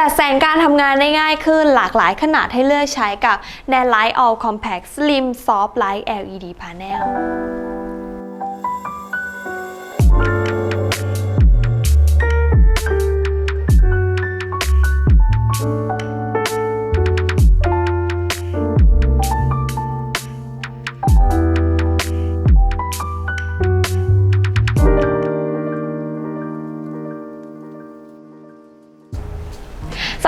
จัดแสงการทำงานได้ง่ายขึ้นหลากหลายขนาดให้เลือกใช้กับ n a n Light All Compact Slim Soft Light LED Panel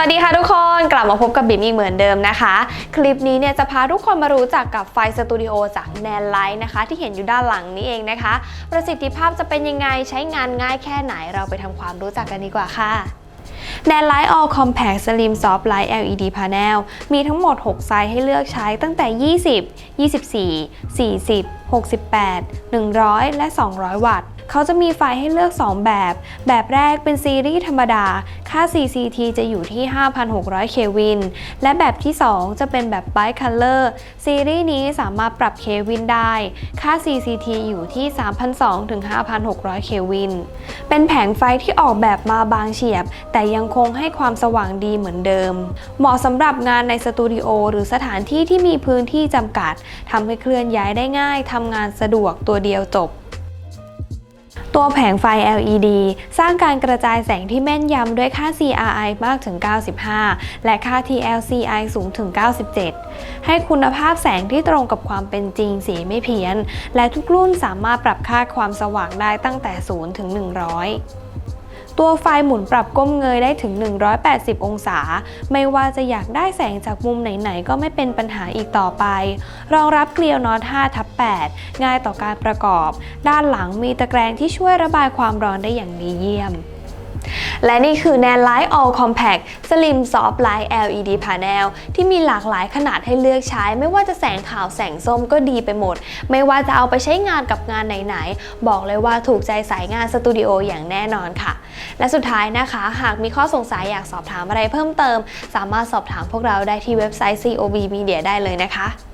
วัสดีค่ะทุกคนกลับมาพบกับบิมอีกเหมือนเดิมนะคะ คลิปนี้เนี่ยจะพาทุกคนมารู้จักกับไฟสตูดิโอจากแนนไลท์นะคะ ที่เห็นอยู่ด้านหลังนี้เองนะคะ ประสิทธิภาพจะเป็นยังไงใช้งานง่ายแค่ไหนเราไปทำความรู้จักกันดีกว่าค่ะ n a n Light All Compact Slim Soft Light LED Panel มีทั้งหมด 6 ไซส์ให้เลือกใช้ตั้งแต่ 20 24 40 68 100 และ 200 วัตต์เขาจะมีไฟให้เลือก 2 แบบ แบบแรกเป็นซีรีส์ธรรมดา ค่า CCT จะอยู่ที่ 5,600 เควิน และแบบที่ 2 จะเป็นแบบ Bicolor ซีรีส์นี้สามารถปรับเควินได้ ค่า CCT อยู่ที่ 3,200ถึง5,600 เควิน เป็นแผงไฟที่ออกแบบมาบางเฉียบ แต่ยังคงให้ความสว่างดีเหมือนเดิม เหมาะสำหรับงานในสตูดิโอหรือสถานที่ที่มีพื้นที่จำกัดทำให้เคลื่อนย้ายได้ง่ายทำงานสะดวกตัวเดียวจบ ตัวแผงไฟ LED สร้างการกระจายแสงที่แม่นยำด้วยค่า CRI มากถึง 95 และค่า TLCI สูงถึง 97 ให้คุณภาพแสงที่ตรงกับความเป็นจริงสีไม่เพี้ยน และทุกรุ่นสามารถปรับค่าความสว่างได้ตั้งแต่ 0 ถึง 100 ตัวไฟหมุนปรับก้มเงยได้ถึง 180 องศา ไม่ว่าจะอยากได้แสงจากมุมไหนๆ ก็ไม่เป็นปัญหาอีกต่อไป รองรับเกลียวนอต5ทับ8ง่ายต่อการประกอบ ด้านหลังมีตะแกรงที่ช่วยระบายความร้อนได้อย่างดีเยี่ยม และนี่คือ Nan Light All Compact Slim Soft Light LED Panel ที่มีหลากหลายขนาดให้เลือกใช้ ไม่ว่าจะแสงขาวแสงส้มก็ดีไปหมด ไม่ว่าจะเอาไปใช้งานกับงานไหนๆ บอกเลยว่าถูกใจสายงานสตูดิโออย่างแน่นอนค่ะ และสุดท้ายนะคะ หากมีข้อสงสัยอยากสอบถามอะไรเพิ่มเติม สามารถสอบถามพวกเราได้ที่เว็บไซต์ COB Media ได้เลยนะคะ